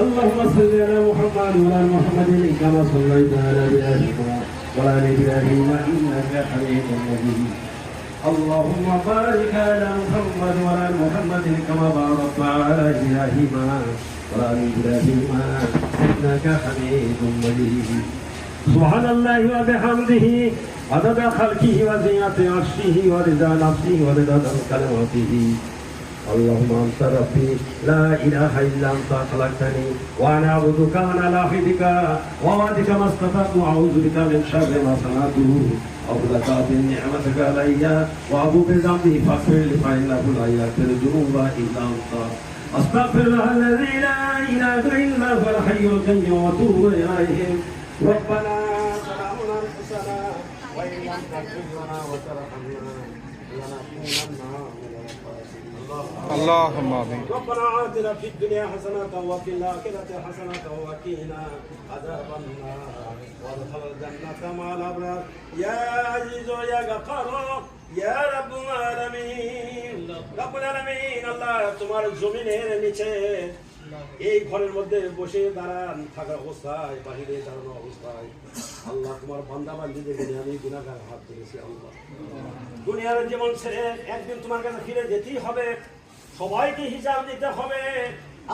اللهم صل على محمد وعلى محمد كما صليت على ابراهيم وعلى ال ابراهيم انك حميد مجيد اللهم بارك على محمد وعلى ال محمد كما باركت على ابراهيم وعلى ال ابراهيم انك حميد مجيد سبحان الله وبحمده عدد خلقه وزينة عرشه ورضا نفسه ورضا كلماته اللهم انت ربي لا اله الا انت خلقتني وأنا اعبدك وأنا عهدك ووعدك ما استطعت واعوذ بك من شر ما صنعته أغلق بنعمتك علي وأبو بذنبي فاغفر لي فإنه لا يغفر الذنوب إلا أنت أستغفر الله الذي لا إله إلا هو الحي القيوم وأتوب إليه ربنا ظلمنا أنفسنا وإن لم تغفر لنا وترحمنا لنكونن من الخاسرين اللهم امين ربنا آتنا في الدنيا حسنة وفي الآخرة حسنة وقنا عذاب النار وادخل الجنة مع الأبرار يا عزيز يا غفار يا رب العالمين رب العالمين আল্লাহ তোমার জমিনের নিচে এই ঘরের মধ্যে বসে দাঁড়ান থাকা অবস্থায়, বাহিরে দাঁড়ানো অবস্থায়, আল্লাহ তোমার বান্দা বান্দিদের নিয়ে আমি গুণাগার হাত তুলেছি আল্লাহ। দুনিয়ার জীবন ছেড়ে একদিন তোমার কাছে ফিরে যেতেই হবে। সবাইকে হিসাব দিতে হবে।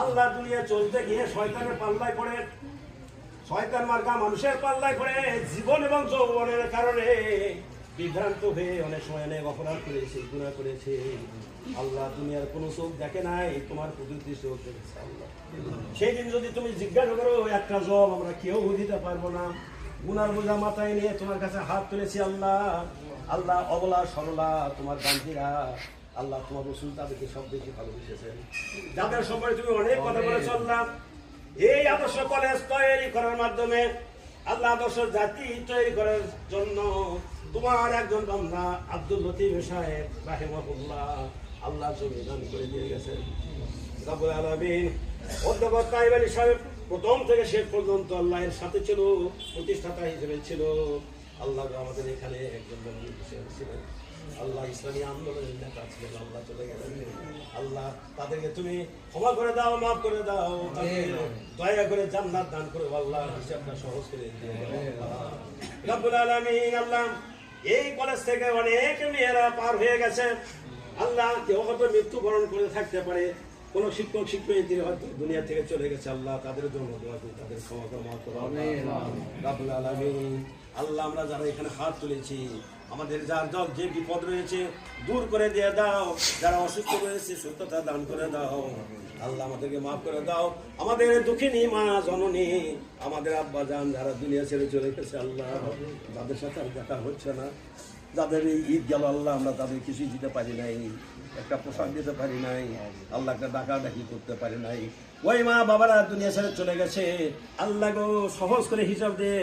আল্লাহ দুনিয়া চলতে গিয়ে শয়তানের পাল্লায় পড়ে। শয়তান মার্কা মানুষের পাল্লায় পড়ে। জীবন এবং যৌবনের কারণে বিভ্রান্ত হয়ে অনেক সময় অনেক অপরাধ করেছে গুণা করেছে। আল্লাহ দুনিয়ার কোনো চোখ দেখে নাই তোমার কুদরতি চোখ দেখেছে আল্লাহ। সেই দিন যদি তুমি জিজ্ঞাসা করো একটা জব আমরা কেউ দিতে পারব না। গুনার বোঝা মাথায় নিয়ে তোমার কাছে হাত তুলেছি আল্লাহ। আল্লাহ অবলা সরলা তোমার গান্ধীরা। আল্লাহ তোমার রসুল তাদেরকে সব বেশি ভালোবেসেছেন। যাদের সম্পর্কে তুমি অনেক কথা বলে চললাম এই আদর্শ কলেজ তৈরি করার মাধ্যমে আল্লাহ আদর্শ জাতি তৈরি করার জন্য তোমার একজন বান্দা আব্দুল লতিফ সাহেব রাহেমাহুল্লাহ আল্লাহ সংবিধান করে দিয়ে গেছেন। রাবুল আলমিন অধ্যক্ষ তাইব আলী সাহেব প্রথম থেকে শেষ পর্যন্ত আল্লাহের সাথে ছিল, প্রতিষ্ঠাতা হিসেবে ছিল। আল্লাহ আমাদের এখানে একজন ছিলেন। আল্লাহ ইসলামী আন্দোলনের নেতা ছিলেন আল্লাহ চলে গেলেন। আল্লাহ তাদেরকে তুমি ক্ষমা করে দাও মাফ করে দাও দয়া করে জান্নাত দান করে আল্লাহ হিসাবটা সহজ করে রব্বুল আলামিন আল্লাহ এই কলেজ থেকে অনেক মেয়েরা পার হয়ে গেছে। আল্লাহ কেউ হয়তো মৃত্যুবরণ করে থাকতে পারে কোন শিক্ষক শিক্ষয়িত্রী হয়তো দুনিয়া থেকে চলে গেছে। আল্লাহ তাদের জন্য দোয়া করি তাদের ক্ষমা করে মাফ করো রাব্বুল আলামিন। আল্লাহ আমরা যারা এখানে হাত তুলেছি, আমাদের যার যার যে বিপদ রয়েছে, দূর করে দিয়ে দাও। যারা অসুস্থ রয়েছে, সুস্থতা দান করে দাও। আল্লাহ আমাদেরকে মাফ করে দাও। আমাদের দুঃখিনী মা জননী, আমাদের আব্বা যান যারা দুনিয়া ছেড়ে চলে গেছে, আল্লাহ যাদের সাথে আর দেখা হচ্ছে না, যাদের এই ঈদ গেল, আল্লাহ আমরা তাদের কিছুই দিতে পারি নাই। একটা পোশাক দিতে পারি নাই আল্লাহ একটা ডাকা ডাকি করতে পারি নাই। ওই মা বাবারা দুনিয়া ছেড়ে চলে গেছে। আল্লাহ গো সহজ করে হিসাব দিয়ে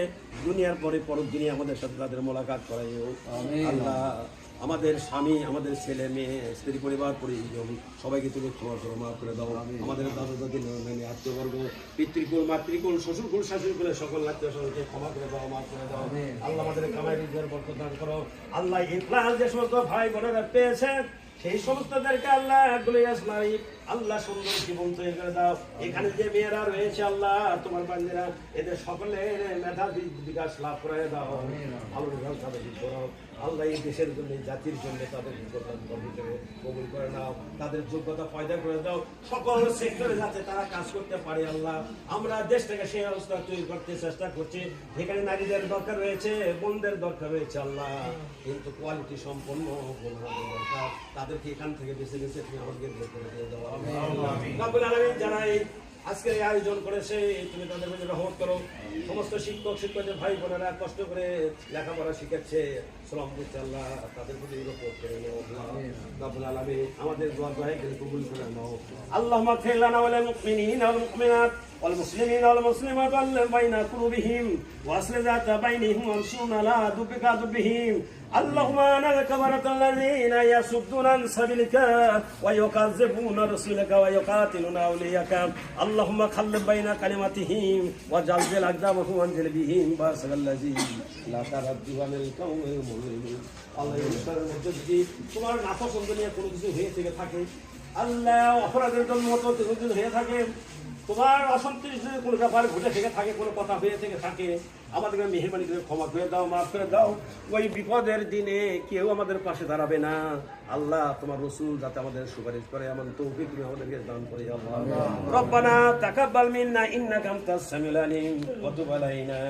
দুনিয়ার পরে পরের দিনে আমাদের সাথে তাদের মোলাকাত করাইও। আল্লাহ আমাদের স্বামী আমাদের ছেলে মেয়ে স্ত্রী পরিবার পরিজন সবাইকে তুমি ক্ষমা করো মাফ করে দাও। আমাদের দাদা দাদি নানি আত্মবর্গ পিতৃকুল মাতৃকুল শ্বশুরকুল শাশুড়কুলের সকল আত্মীয় স্বজনকে ক্ষমা করে দাও মাফ করে দাও। আল্লাহ আমাদের কামাই রিজের বরকত দান করো। আল্লাহ ইফলাস যে সমস্ত ভাই বোনেরা পেয়েছে সেই সমস্তদেরকে আল্লাহ গুলি আসমাই আল্লাহ সুন্দর জীবন তৈরি করে দাও। এখানে যে মেয়েরা রয়েছে আল্লাহ তোমার বান্দিরা, এদের সকলের মেধা বিকাশ লাভ করে দাও। ভালো রেজাল্ট তাদের করো আল্লাহ এই দেশের জন্য জাতির জন্য তাদের যোগ্যতা কবুল করে নাও। তাদের যোগ্যতা পয়দা করে দাও। সকল সেক্টরে যাতে তারা কাজ করতে পারে আল্লাহ। আমরা দেশটাকে সেই অবস্থা তৈরি করতে চেষ্টা করছি। যেখানে নারীদের দরকার রয়েছে, বোনদের দরকার রয়েছে আল্লাহ। কিন্তু কোয়ালিটি সম্পন্ন দরকার। তাদেরকে এখান থেকে বেছে বেছে আমাদেরকে বের করে দিয়ে দাও রাব্বুল আজকের আয়োজন করেছে তুমি তাদের মধ্যে রহমত করো। সমস্ত শিক্ষক শিক্ষকদের ভাই বোনেরা কষ্ট করে লেখাপড়া শিখাচ্ছে। শ্রম করছে তাদের প্রতি রহমত করে আল্লাহ। আলামিন আমাদের দোয়া দোয়া কবুল করে নাও। আল্লাহ মাগফির লানা ওয়াল ওয়াল মুমিনাত। والمسلمين والمسلمات والذين بين قلوبهم واصل ذات بينهم وانصرنا على ذبك ذبهم اللهم انا الكفرة الذين يصدون عن سبيلك ويكذبون رسولك ويقاتلون اولياءك اللهم خلف بين كلمتهم وجلجل اقدامهم وانزل بهم باسل الذي لا ترد عن القوم المؤمنين আল্লাহ এই বিষয়ের মধ্যে যদি তোমার নাপছন্দ নিয়ে কোনো কিছু হয়ে থেকে থাকে আল্লাহ অপরাধের জন্য মতো কোনো কিছু হয়ে থাকে তোমার অসন্তুষ্ট যদি কোনো ব্যাপার ঘটে থেকে থাকে কোনো কথা হয়ে থেকে থাকে আমাদেরকে মেহরবানি করে ক্ষমা করে দাও মাফ করে দাও। ওই বিপদের দিনে কেউ আমাদের পাশে দাঁড়াবে না। আল্লাহ তোমার রসুল যাতে আমাদের সুপারিশ করে এমন তৌফিক তুমি আমাদেরকে দান করে আল্লাহ। রব্বানা তাকাব্বাল মিন্না ইন্নাকা আনতাস সামিউল আলিম ওয়া তুব আলাইনা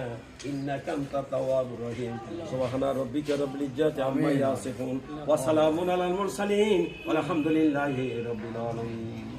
ইন্নাকা আনতাত তাওয়াবুর রহিম। সুবহানা রাব্বিকা রাব্বিল ইজ্জাতি আম্মা ইয়াসিফুন ওয়া সালামুন আলাল মুরসালিন ওয়া আলহামদুলিল্লাহি রাব্বিল আলামিন।